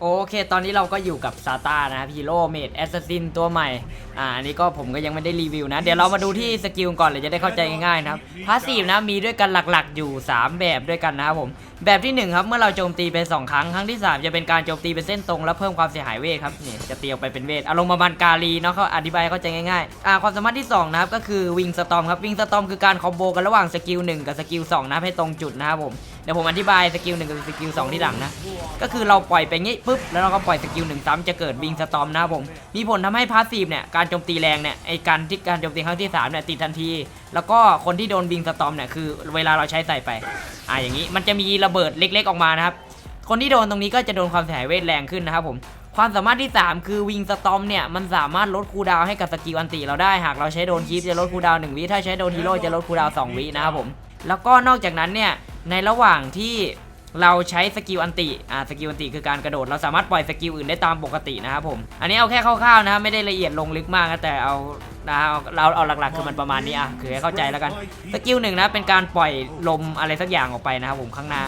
โอเค ตอนนี้เราก็อยู่กับซาตานะครับฮีโร่เมดแอสซัสซินตัวใหม่ อ่า อันนี้ก็ผมก็ยังไม่ได้รีวิวนะ เดี๋ยวเรามาดูที่สกิลก่อนเลยจะได้เข้าใจง่ายๆนะครับพาสซีฟนะ มีด้วยกันหลักๆอยู่ 3 แบบด้วยกันนะครับผม แบบที่ 1 ครับ เมื่อเราโจมตีไป 2 ครั้ง ครั้งที่ 3 จะเป็นการโจมตีเป็นเส้นตรงและเพิ่มความเสียหายเวทครับนี่จะเตียวไปเป็นเวทอารมณ์ประมาณกาลีเนาะเขาอธิบายเข้าใจง่ายๆอ่าความสามารถที่2นะครับก็คือวิงสตอมครับวิงสตอมคือการคอมโบกันระหว่างสกิล1กับสกิล2นะครับให้ตรงจุดนะครับผมเดี๋ยวผมอธิบายสกิล1กับสกิล2ที่หลังนะก็คือเราปล่อยไปงี้ปุ๊บแล้วเราก็ปล่อยสกิลหนึ่งซ้ำจะเกิดวิงสตอมนะครับผมมีผลทำให้พาสซีฟเนี่ยการโจมตีแรงเนี่ยไอการที่การโจมตีครั้งที่3เนี่ยติดทันทีแล้วก็คนที่โดนวิงสตอมเนี่ยคือเวลาเราใช้ใส่ไป อ่าอย่างนี้มันจะมีระเบิดเล็ก ๆออกมานะครับ คนที่โดนตรงนี้ก็จะโดนความเสียหายเวทแรงขึ้นนะครับผม ความสามารถที่ 3 คือวิงสตอมเนี่ยมันสามารถลดคูลดาวให้กับสกิลอันติเราได้ หากเราใช้โดนคีฟจะลดคูลดาวหนึ่งวิ ถ้าใช้โดนฮีโร่จะลดคูลดาวสองวินะครับผม แล้วก็นอกจากนั้นเนี่ยในระหว่างที่เราใช้สกิลอันติ อ่า สกิลอันติคือการกระโดด เราสามารถปล่อยสกิลอื่นได้ตามปกตินะครับผม อันนี้เอาแค่คร่าวๆนะครับไม่ได้ละเอียดลงลึกมากนะแต่เอา นะเราเอาหลักๆคือมันประมาณนี้อะคือให้เข้าใจแล้วกันสกิลหนึ่งนะเป็นการปล่อยลมอะไรสักอย่างออกไปนะครับผมข้างหน้า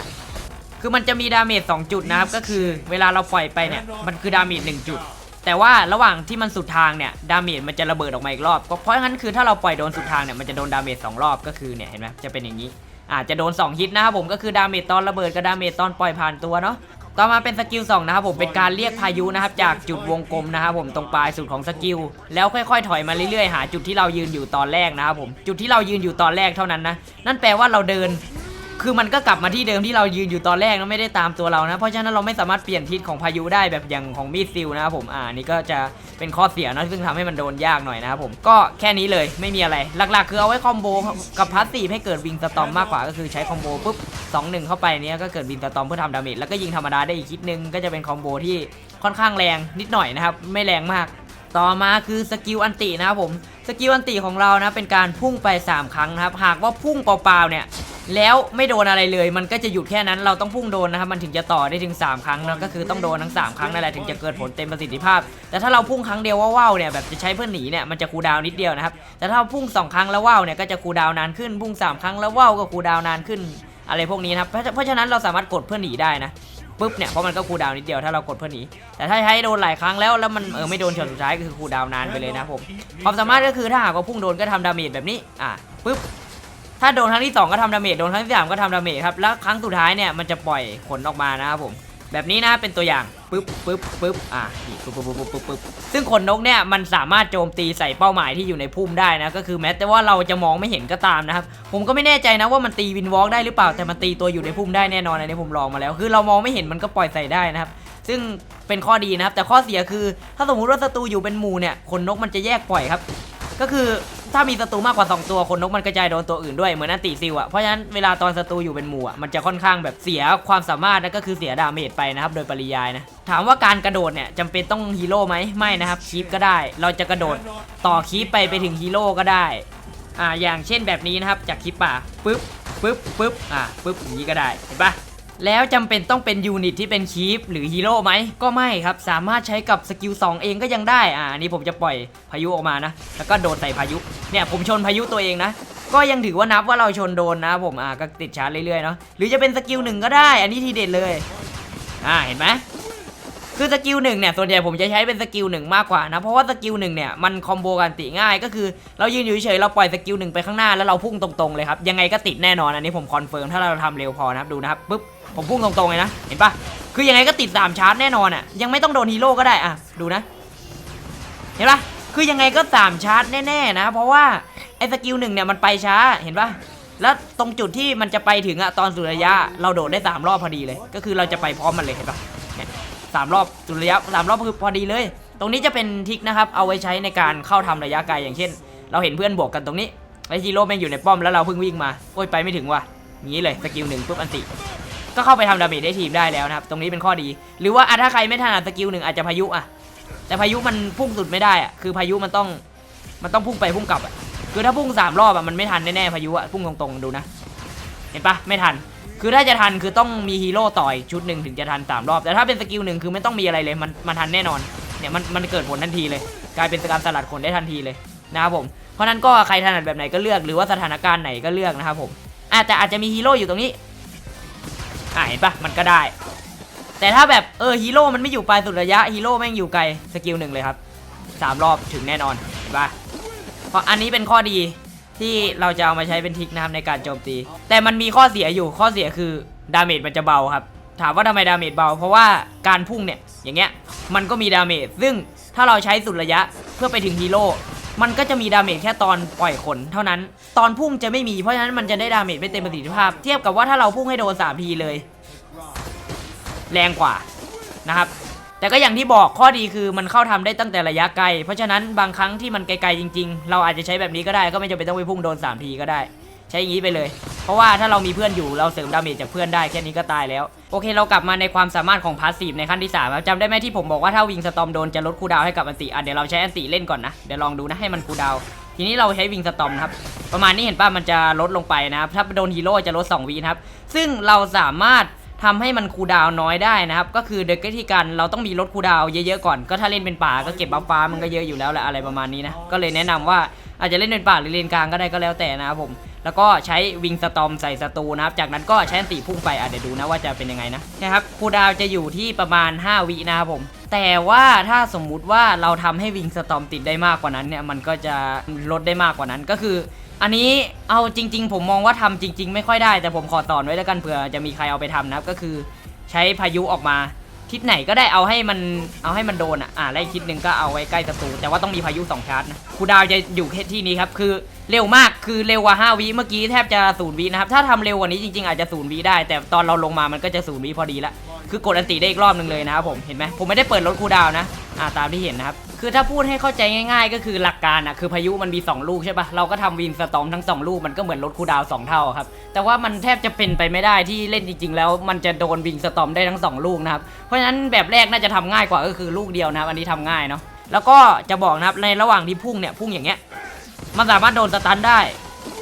คือมันจะมีดาเมจ2จุดนะครับก็คือเวลาเราปล่อยไปเนี่ยมันคือดาเมจ1จุด แต่ว่าระหว่างที่มันสุดทางเนี่ยดาเมจมันจะระเบิดออกมาอีกรอบเพราะงั้นคือถ้าเราปล่อยโดนสุดทางเนี่ยมันจะโดนดาเมจสองรอบก็คือเนี่ยเห็นไหมจะเป็นอย่างนี้อาจจะโดน 2 ฮิตนะครับผมก็คือดาเมจตอนระเบิดกับดาเมจตอนปล่อยผ่านตัวเนาะ ต่อมาเป็นสกิล2นะครับผมเป็นการเรียกพายุนะครับจากจุดวงกลมนะครับผมตรงปลายสุดของสกิลแล้วค่อยๆ ถอยมาเรื่อยๆหาจุดที่เรายืนอยู่ตอนแรกนะครับผมจุดที่เรายืนอยู่ตอนแรกเท่านั้นนะนั่นแปลว่าเราเดิน คือมันก็กลับมาที่เดิมที่เรายืนอยู่ตอนแรกนะไม่ได้ตามตัวเรานะ เพราะฉะนั้นเราไม่สามารถเปลี่ยนทิศของพายุได้แบบอย่างของมีดซิลนะครับผมอ่านี่ก็จะเป็นข้อเสียนะซึ่งทำให้มันโดนยากหน่อยนะครับผมก็แค่นี้เลยไม่มีอะไรหลักๆ คือเอาไว้คอมโบกับพาสซีให้เกิดวิงสตอมมากกว่าก็คือใช้คอมโบปุ๊บสองหนึ่งเข้าไปเนี้ยก็เกิดวิงสตอมเพื่อทำดาเมจแล้วก็ยิงธรรมดาได้อีกคิดนึงก็จะเป็นคอมโบที่ค่อนข้างแรงนิดหน่อยนะครับไม่แรงมากต่อมาคือสกิลอันตินะครับผมสกิลอันติของเรานะเป็นการพุ่งไป 3 ครั้งนะครับหากว่าพุ่งเปล่าๆเนี่ย แล้วไม่โดนอะไรเลย มันก็จะหยุดแค่นั้นเราต้องพุ่งโดนนะครับมันถึงจะต่อได้ถึง 3 ครั้งนะก็คือต้องโดนทั้ง 3 ครั้งนั่นแหละถึงจะเกิดผลเต็มประสิทธิภาพ แต่ถ้าเราพุ่งครั้งเดียวว่าวๆเนี่ยแบบจะใช้เพื่อหนีเนี่ยมันจะคูดาวนิดเดียวนะครับแต่ถ้าพุ่ง 2 ครั้งแล้วว่าวเนี่ยก็จะคูดาวนานขึ้นพุ่ง 3 ครั้งแล้วว่าวก็คูดาวนานขึ้น อะไรพวกนี้นะครับเพราะฉะนั้นเราสามารถกดเพื่อหนีได้นะปุ๊บเนี่ยเพราะมันก็คูดาวนิดเดียวถ้าเรากดเพื่อหนีแต่ถ้าใช้โดนหลายครั้งแล้วแล้วมันเออไม่โดนช็อตสุดท้ายก็คือคูดาวนานไปเลยนะผมความสามารถก็คือถ้าหากว่าพุ่งโดนก็ทำดาเมจแบบนี้อะปุ๊บ ถ้าโดนครั้งที่ 2 ก็ทำดาเมจโดนครั้งที่3ก็ทำดาเมจครับแล้วครั้งสุดท้ายเนี่ยมันจะปล่อยขนออกมานะครับผมแบบนี้นะเป็นตัวอย่างปึ๊บปึ๊บปึ๊บอะนี่ปึ๊บปึ๊บปึ๊บปึ๊บปึ๊บซึ่งขนนกเนี่ยมันสามารถโจมตีใส่เป้าหมายที่อยู่ในพุ่มได้นะก็คือแม้แต่ว่าเราจะมองไม่เห็นก็ตามนะครับผมก็ไม่แน่ใจนะว่ามันตีวินวอล์กได้หรือเปล่าแต่มันตีตัวอยู่ในพุ่มได้แน่นอนอันนี้ผมลองมาแล้ว คือเรามองไม่เห็นมันก็ปล่อยใส่ได้นะครับซึ่งเป็นข้อดีนะครับแต่ข้อเสียคือ ถ้าสมมุติว่าศัตรูอยู่เป็นหมู่เนี่ยขนนกมันจะแยกปล่อยครับ ก็คือ ถ้ามีศัตรูมากกว่า 2 ตัวคนนกมันกระจายโดนตัวอื่นด้วยเหมือนอันติซิลอะเพราะฉะนั้นเวลาตอนศัตรูอยู่เป็นหมู่อะมันจะค่อนข้างแบบเสียความสามารถนะก็คือเสียดาเมจไปนะครับโดยปริยายนะถามว่าการกระโดดเนี่ยจำเป็นต้องฮีโร่ไหมไม่นะครับคีปก็ได้ เราจะกระโดดต่อคีปไปไปถึงฮีโร่ก็ได้อ่าอย่างเช่นแบบนี้นะครับจากคลิปป่าปึ๊บปึ๊บปึ๊บอ่าปึ๊บอย่างนี้ก็ได้เห็นปะ แล้วจำเป็นต้องเป็นยูนิตที่เป็นคีฟหรือฮีโร่ไหมก็ไม่ครับ สามารถใช้กับสกิล2เองก็ยังได้อ่านี่ผมจะปล่อยพายุออกมานะ แล้วก็โดดใส่พายุเนี่ยผมชนพายุตัวเองนะก็ยังถือว่านับว่าเราชนโดนนะผมอ่าก็ติดชาร์จเรื่อยๆเนาะหรือจะเป็นสกิลหนึ่งก็ได้ อันนี้ทีเด็ดเลยอ่าเห็นไหม คือสกิลหนึ่งเนี่ยส่วนใหญ่ผมจะใช้เป็นสกิลหนึ่งมากกว่านะเพราะว่าสกิลหนึ่งเนี่ยมันคอมโบกันติง่ายก็คือเรายืนอยู่เฉยเราปล่อยสกิลหนึ่งไปข้างหน้าแล้วเราพุ่งตรงๆเลยครับยังไงก็ติดแน่นอนอันนี้ผมคอนเฟิร์มถ้าเราทำเร็วพอนะครับดูนะครับปุ๊บผมพุ่งตรงๆเลยนะเห็นปะคือยังไงก็ติดสามชาร์จแน่นอนอะยังไม่ต้องโดนฮีโร่ก็ได้อะดูนะ เห็นปะคือยังไงก็สามชาร์จแน่ๆนะ เพราะว่าไอ้สกิลหนึ่งเนี่ยมันไปช้าเห็นปะแล้วตรงจุดที่มันจะไปถึงอะตอนสุดระยะ เราโดดได้สามรอบพอดีเลย ก็คือเราจะไปพร้อมมันเลยเห็นปะ สามรอบสุดระยะสามรอบคือพอดีเลย ตรงนี้จะเป็นทิกนะครับ เอาไว้ใช้ในการเข้าทำระยะไกลอย่างเช่น เราเห็นเพื่อนบวกกันตรงนี้ไอ้ฮีโร่แม่งอยู่ในป้อมแล้วเราเพิ่งวิ่งมาโอ้ยไปไม่ถึงว่ะอย่างนี้เลยสกิลหนึ่งปุ๊บอันติก็เข้าไปทำดาเมจได้ทีมได้แล้วนะครับ ตรงนี้เป็นข้อดี หรือว่าอะถ้าใครไม่ถนัดสกิลหนึ่งอาจจะพายุอะ แต่พายุมันพุ่งสุดไม่ได้อะคือพายุมันต้องมันต้องพุ่งไปพุ่งกลับอะคือถ้าพุ่งสามรอบอะมันไม่ทันแน่ๆพายุอะพุ่งตรงๆดูนะ เห็นปะไม่ทัน คือถ้าจะทันคือต้องมีฮีโร่ต่อยชุดหนึ่งถึงจะทันสามรอบ แต่ถ้าเป็นสกิลหนึ่งคือไม่ต้องมีอะไรเลย มันมันทันแน่นอน เนี่ยมันมันเกิดผลทันทีเลย กลายเป็นการสลัดคนได้ทันทีเลยนะครับผม เพราะนั้นก็ใครถนัดแบบไหนก็เลือกหรือว่าสถานการณ์ไหนก็เลือกนะครับผมอาจจะแต่อาจจะมีฮีโร่อยู่ตรงนี้อ่าเห็นปะมันก็ได้ แต่ถ้าแบบเออฮีโร่มันไม่อยู่ปลายสุดระยะฮีโร่แม่งอยู่ไกลสกิลหนึ่งเลยครับสามรอบถึงแน่นอนเห็นปะเพราะอันนี้เป็นข้อดี ที่เราจะเอามาใช้เป็นทริคนะครับในการโจมตี แต่มันมีข้อเสียอยู่ข้อเสียคือดาเมจมันจะเบาครับ ถามว่าทำไมดาเมจเบา เพราะว่าการพุ่งเนี่ยอย่างเงี้ยมันก็มีดาเมจซึ่งถ้าเราใช้สุดระยะเพื่อไปถึงฮีโร่มันก็จะมีดาเมจแค่ตอนปล่อยขนเท่านั้น ตอนพุ่งจะไม่มีเพราะฉะนั้นมันจะได้ดาเมจไม่เต็มประสิทธิภาพ เทียบกับว่าถ้าเราพุ่งให้โดน3ทีเลย แรงกว่านะครับ แต่ก็อย่างที่บอกข้อดีคือมันเข้าทำได้ตั้งแต่ระยะไกล เพราะฉะนั้นบางครั้งที่มันไกลๆจริง ๆ เราอาจจะใช้แบบนี้ก็ได้ก็ไม่จำเป็นต้องไปพุ่งโดน3ทีก็ได้ ใช้อย่างนี้ไปเลย เพราะว่าถ้าเรามีเพื่อนอยู่เราเสริมดาเมจจากเพื่อนได้แค่นี้ก็ตายแล้ว โอเคเรากลับมาในความสามารถของพาสซีฟในขั้นที่3ครับจำได้ไหมที่ผมบอกว่าถ้าวิงสตอมโดนจะลดคูดาวให้กับอันติอะเดี๋ยวเราใช้อันติเล่นก่อนนะเดี๋ยวลองดูนะให้มันคูดาวทีนี้เราใช้วิงสตอมครับประมาณนี้เห็นป่ะมันจะลดลงไปนะครับถ้าโดนฮีโร่จะลด2วีนะครับซึ่งเราสามารถ ทำให้มันคูดาวน้อยได้นะครับ ก็คือโดยวิธีการเราต้องมีลดคูดาวเยอะๆก่อน ก็ถ้าเล่นเป็นป่าก็เก็บบัฟฟ้ามันก็เยอะอยู่แล้วแหละอะไรประมาณนี้นะ ก็เลยแนะนำว่าอาจจะเล่นเป็นป่าหรือเลนกลางก็ได้ก็แล้วแต่นะครับผม แล้วก็ใช้วิงสตอมใส่ศัตรูนะครับ จากนั้นก็ใช้อันตีพุ่งไปอะเดี๋ยวดูนะว่าจะเป็นยังไงนะนะครับคูดาวจะอยู่ที่ประมาณ 5 วินะครับผม แต่ว่าถ้าสมมุติว่าเราทำให้วิงสตอมติดได้มากกว่านั้นเนี่ยมันก็จะลดได้มากกว่านั้นก็คือ อันนี้เอาจริง ๆ ผมมองว่าทำจริง ๆ ไม่ค่อยได้ แต่ผมขอสอนไว้แล้วกันเผื่อจะมีใครเอาไปทำนะครับก็คือ ใช้พายุออกมาทิศไหนก็ได้เอาให้มันเอาให้มันโดนอะอ่าแล้วทิศหนึ่งก็เอาไว้ใกล้ศัตรูแต่ว่าต้องมีพายุสองชาร์จนะคูดาวจะอยู่แค่ที่นี้ครับคือเร็วมากคือเร็วกว่า 5วิเมื่อกี้แทบจะศูนย์วินะครับถ้าทำเร็วกว่านี้จริงๆอาจจะศูนย์วิได้ แต่ตอนเราลงมามันก็จะศูนย์วิพอดีละ คือกดอันติได้อีกรอบหนึ่งเลยนะครับผมเห็นไหมผมไม่ได้เปิดลดคูดาวนะอ่าตามที่เห็นนะครับคือถ้าพูดให้เข้าใจง่าย ๆ ก็คือหลักการอะคือพายุมันมี 2 ลูกใช่ปะเราก็ทำวินสตอมทั้ง 2 ลูกมันก็เหมือนลดคูดาวน์สองเท่าครับแต่ว่ามันแทบจะเป็นไปไม่ได้ที่เล่นจริง ๆ แล้วมันจะโดนวิงสตอมได้ทั้งสองลูกนะครับเพราะฉะนั้นแบบแรกน่าจะทำง่ายกว่าก็คือลูกเดียวนะครับอันนี้ทำง่ายเนาะแล้วก็จะบอกนะครับในระหว่างที่พุ่งเนี่ยพุ่งอย่างเงี้ยมันสามารถโดนสตันได้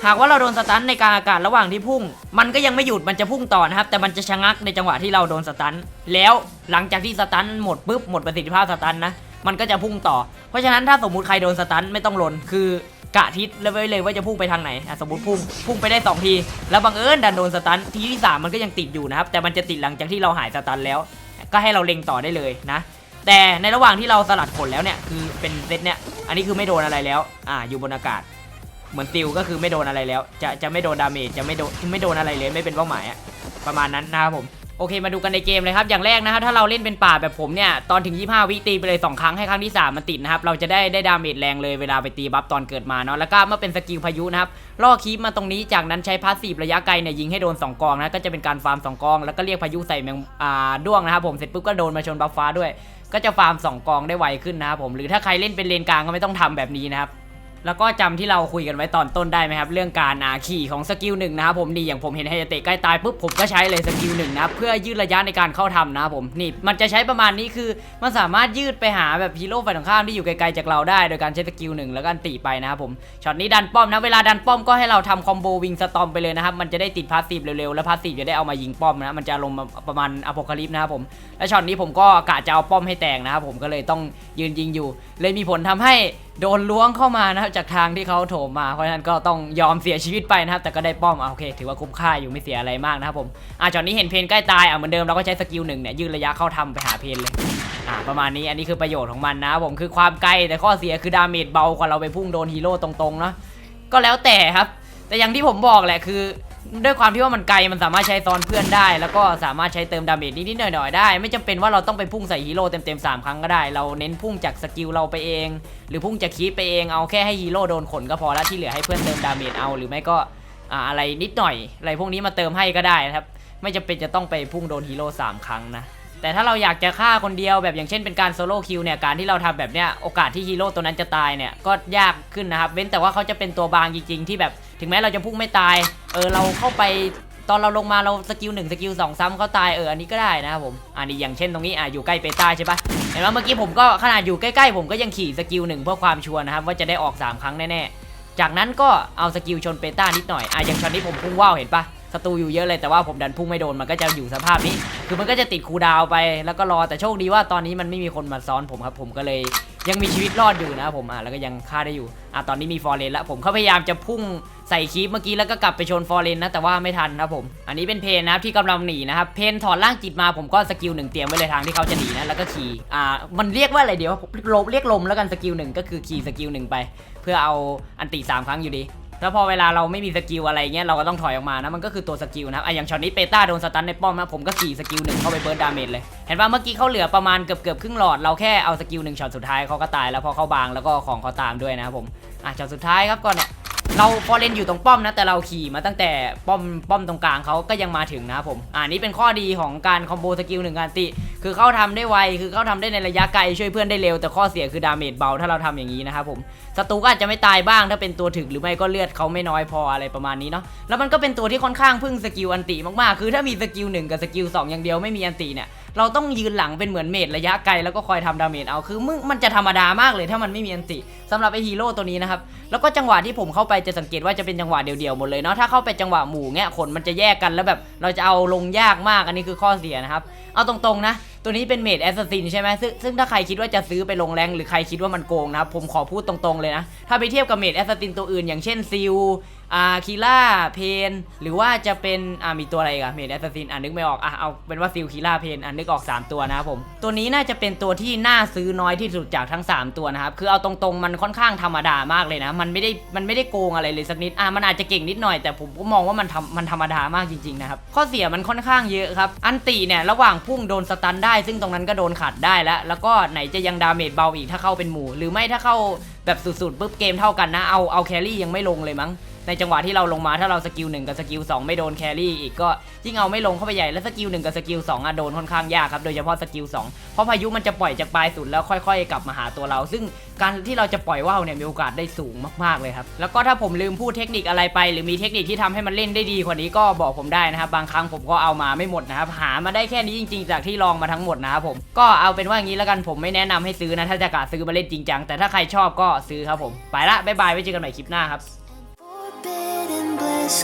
หากว่าเราโดนสตันในกลางอากาศระหว่างที่พุ่ง มันก็ยังไม่หยุดมันจะพุ่งต่อนะครับ แต่มันจะชะงักในจังหวะที่เราโดนสตัน แล้วหลังจากที่สตันหมดปุ๊บหมดประสิทธิภาพสตันนะ มันก็จะพุ่งต่อ เพราะฉะนั้นถ้าสมมุติใครโดนสตันไม่ต้องลน คือกะทิศเลยไว้เลยว่าจะพุ่งไปทางไหนสมมติพุ่งพุ่งไปได้สองที แล้วบังเอิญดันโดนสตันทีที่สามมันก็ยังติดอยู่นะครับ แต่มันจะติดหลังจากที่เราหายสตันแล้ว ก็ให้เราเล็งต่อได้เลยนะ แต่ในระหว่างที่เราสลัดผลแล้วเนี่ยคือเป็นเซตเนี่ย อันนี้คือไม่โดนอะไรแล้ว อ่าอยู่บนอากาศ เหมือนติวก็คือไม่โดนอะไรแล้ว จะจะไม่โดนดาเมจจะไม่โดนไม่โดนอะไรเลยไม่เป็นเป้าหมายอะประมาณนั้นนะครับผมโอเคมาดูกันในเกมเลยครับ อย่างแรกนะครับถ้าเราเล่นเป็นป่าแบบผมเนี่ยตอนถึง 25 วิตีไปเลย 2 ครั้งให้ครั้งที่ 3 มันติดนะครับ เราจะได้ได้ดาเมจแรงเลยเวลาไปตีบัฟตอนเกิดมาเนาะแล้วก็เมื่อเป็นสกิลพายุนะครับล่อคีปมาตรงนี้จากนั้นใช้พาสซีฟระยะไกลเนี่ยยิงให้โดน 2 กองนะก็จะเป็นการฟาร์ม 2 กอง แล้วก็เรียกพายุใส่แมงอ่าด้วงนะครับผมเสร็จปุ๊บก็โดนมาชนบัฟฟ้าด้วย ก็จะฟาร์ม 2 กองได้ไวขึ้นนะครับผมหรือถ้าใครเล่นเป็นเลนกลางก็ไม่ต้องทำแบบนี้นะครับ แล้วก็จำที่เราคุยกันไว้ตอนต้นได้ไหมครับ เรื่องการอาขี่ของสกิลหนึ่งนะครับผมนี่อย่างผมเห็นไฮยาเตะใกล้ตายปุ๊บผมก็ใช้เลยสกิลหนึ่งนะครับเพื่อยืดระยะในการเข้าทำนะครับผมนี่มันจะใช้ประมาณนี้คือมันสามารถยืดไปหาแบบฮีโร่ฝ่ายตรงข้ามที่อยู่ไกลๆจากเราได้ โดยการใช้สกิลหนึ่งแล้วก็อันติไปนะครับผมช็อตนี้ดันป้อมนะเวลาดันป้อมก็ให้เราทำคอมโบวิงสตอมไปเลยนะครับมันจะได้ติดพาสซีฟเร็วๆแล้วพาสซีฟจะได้เอามายิงป้อมนะมันจะลงประมาณอพคาลิปนะครับผมและช็อตนี้ผมก็กะจะเอาป้อมให้แตกนะครับผมก็เลยต้องยืนยิงอยู่ เลยมีผลทำให้ โดนล้วงเข้ามานะครับจากทางที่เขาโถมมาเพราะฉะนั้นก็ต้องยอมเสียชีวิตไปนะครับ แต่ก็ได้ป้อมอะโอเค ถือว่าคุ้มค่าอยู่ไม่เสียอะไรมากนะครับผมอะจอนนี้เห็นเพนใกล้ตายอะเหมือนเดิมเราก็ใช้สกิลหนึ่งเนี่ยยืดระยะเข้าทำไปหาเพนเลยอะประมาณนี้อันนี้คือประโยชน์ของมันนะผมคือความไกลแต่ข้อเสียคือดาเมจเบากว่าเราไปพุ่งโดนฮีโร่ตรงๆเนาะก็แล้วแต่ครับ แต่อย่างที่ผมบอกแหละคือ ด้วยความที่ว่ามันไกลมันสามารถใช้ซ้อนเพื่อนได้ แล้วก็สามารถใช้เติมดาเมจนิดๆหน่อยๆได้ ไม่จำเป็นว่าเราต้องไปพุ่งใส่ฮีโร่เต็มๆ3ครั้งก็ได้ เราเน้นพุ่งจากสกิลเราไปเอง หรือพุ่งจากคีปไปเองเอาแค่ให้ฮีโร่โดนขนก็พอแล้วที่เหลือให้เพื่อนเติมดาเมจเอาหรือไม่ก็ออะไรนิดหน่อยอะไรพวกนี้มาเติมให้ก็ได้นะครับ ไม่จำเป็นจะต้องไปพุ่งโดนฮีโร่สามครั้งนะ แต่ถ้าเราอยากจะฆ่าคนเดียวแบบอย่างเช่นเป็นการโซโล่คิวเนี่ยการที่เราทำแบบเนี้ยโอกาสที่ฮีโร่ตัวนั้นจะตายเนี่ยก็ยากขึ้นนะครับ เว้นแต่ว่าเขาจะเป็นตัวบางจริง ๆ ที่แบบถึงแม้เราจะพุ่งไม่ตาย เออเราเข้าไปตอนเราลงมาเราสกิลหนึ่งสกิลสองซ้ำเขาตายเอออันนี้ก็ได้นะครับผมอันนี้อย่างเช่นตรงนี้อะอยู่ใกล้เปต้าใช่ปะเห็นไหมเมื่อกี้ผมก็ขนาดอยู่ใกล้ๆผมก็ยังขี่สกิลหนึ่งเพื่อความชัวร์นะครับว่าจะได้ออกสามครั้งแน่ๆจากนั้นก็เอาสกิลชนเปต้านิดหน่อยอะอย่างชอตนี้ผมพุ่งว่าวเห็นปะ ศัตรูอยู่เยอะเลยแต่ว่าผมดันพุ่งไม่โดนมันก็จะอยู่สภาพนี้ คือมันก็จะติดคูดาวไปแล้วก็รอแต่โชคดีว่าตอนนี้มันไม่มีคนมาซ้อนผมครับ ผมก็เลยยังมีชีวิตรอดอยู่นะครับผมอะแล้วก็ยังฆ่าได้อยู่อะตอนนี้มีฟอร์เรนแล้วผมเขาพยายามจะพุ่งใส่คีปเมื่อกี้แล้วก็กลับไปชนฟอร์เรนนะแต่ว่าไม่ทันนะผมอันนี้เป็นเพนนะครับที่กำลังหนีนะครับเพนถอดร่างจิตมาผมก็สกิลหนึ่งเตรียมไว้เลยทางที่เขาจะหนีนะแล้วก็ขี่อ่ามันเรียกว่าอะไรเดี๋ยวลมเรียกลมแล้วกันสกิลหนึ่งก็คือขี่สกิลหนึ่งไป เพื่อเอาอันติสามครั้งอยู่ดี แล้วพอเวลาเราไม่มีสกิลอะไรเงี้ยเราก็ต้องถอยออกมานะมันก็คือตัวสกิลนะครับอะอย่างช็อตนี้เปต้าโดนสตันในป้อมนะผมก็ขี่สกิลหนึ่งเข้าไปเบิร์ดดาเมจเลย เห็นว่าเมื่อกี้เขาเหลือประมาณเกือบเกือบครึ่งหลอดเราแค่เอาสกิลหนึ่งช็อตสุดท้ายเขาก็ตายแล้วพอเขาบางแล้วก็ของเขาตามด้วยนะครับผมอะช็อตสุดท้ายครับก่อนเนี่ย เราพอเล่นอยู่ตรงป้อมนะแต่เราขี่มาตั้งแต่ป้อมป้อมตรงกลางเขาก็ยังมาถึงนะผมอ่านี่เป็นข้อดีของการคอมโบสกิลหนึ่งการติ คือเขาทำได้ไวคือเขาทำได้ในระยะไกลช่วยเพื่อนได้เร็วแต่ข้อเสียคือดาเมจเบาถ้าเราทำอย่างนี้นะครับผมศัตรูก็อาจจะไม่ตายบ้างถ้าเป็นตัวถึกหรือไม่ก็เลือดเขาไม่น้อยพออะไรประมาณนี้เนาะแล้วมันก็เป็นตัวที่ค่อนข้างพึ่งสกิลอันติมากๆคือถ้ามีสกิลหนึ่งกับสกิลสองอย่างเดียวไม่มีอันติเนี่ย เราต้องยืนหลังเป็นเหมือนเมดระยะไกลแล้วก็คอยทำดาเมจเอาคือมึงมันจะธรรมดามากเลยถ้ามันไม่มีอันติสำหรับไอฮีโร่ตัวนี้นะครับแล้วก็จังหวะที่ผมเข้าไปจะสังเกตว่าจะเป็นจังหวะเดียวๆหมดเลยเนาะถ้าเข้าไปจังหวะหมู่เงี้ยขนมันจะแยกกันแล้วแบบเราจะเอาลงยากมากอันนี้คือข้อเสียนะครับเอาตรงๆนะตัวนี้เป็นเมดแอสซัสซินใช่ไหมซึ่งซึ่งถ้าใครคิดว่าจะซื้อไปลงแรงหรือใครคิดว่ามันโกงนะครับผมขอพูดตรงๆเลยนะถ้าไปเทียบกับเมดแอสซัสซินตัวอื่นอย่างเช่นซิล อ่าคีล่าเพนหรือว่าจะเป็นอ่ามีตัวอะไรอีกอะเมดแอสซัสซินอ่านึกไม่ออกอะเอาเป็นว่าซิลคีล่าเพนอ่านึกออก 3 ตัวนะครับผมตัวนี้น่าจะเป็นตัวที่น่าซื้อน้อยที่สุดจากทั้ง 3 ตัวนะครับคือเอาตรงๆมันค่อนข้างธรรมดามากเลยนะ มันไม่ได้มันไม่ได้โกงอะไรเลยสักนิดอะมันอาจจะเก่งนิดหน่อยแต่ผมก็มองว่ามันทำมันธรรมดามากจริงๆนะครับข้อเสียมันค่อนข้างเยอะครับอันติเนี่ยระหว่างพุ่งโดนสตันได้ ซึ่งตรงนั้นก็โดนขัดได้แล้ว แล้วก็ไหนจะยังดาเมจเบาอีกถ้าเข้าเป็นหมู่ หรือไม่ถ้าเข้า แบบสุดๆปุ๊บเกมเท่ากันนะเอาเอาแครี่ยังไม่ลงเลยมั้งในจังหวะที่เราลงมาถ้าเราสกิลหนึ่งกับสกิลสองไม่โดนแครี่อีกก็ยิ่งเอาไม่ลงเข้าไปใหญ่แล้วสกิลหนึ่งกับสกิลสองอะโดนค่อนข้างยากครับโดยเฉพาะสกิลสองเพราะพายุมันจะปล่อยจากปลายสุดแล้วค่อย ๆ กลับมาหาตัวเรา ซึ่ง การที่เราจะปล่อยว่าวเนี่ยมีโอกาสได้สูงมากๆเลยครับ แล้วก็ถ้าผมลืมพูดเทคนิคอะไรไป หรือมีเทคนิคที่ทำให้มันเล่นได้ดีกว่านี้ก็บอกผมได้นะครับ บางครั้งผมก็เอามาไม่หมดนะครับ หามาได้แค่นี้จริง ๆ จากที่ลองมาทั้งหมดนะครับผม ก็เอาเป็นว่าอย่างนี้แล้วกันผมไม่แนะนำให้ซื้อนะ ถ้าจะกะซื้อมาเล่นจริงจังแต่ถ้าใครชอบก็ซื้อครับผม ไปละบ๊ายบายไว้เจอกันใหม่คลิปหน้าครับ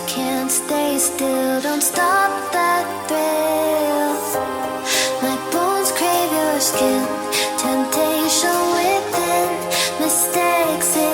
can't stay still. Don't stop that thrill. My bones crave your skin. temptation within mistakes.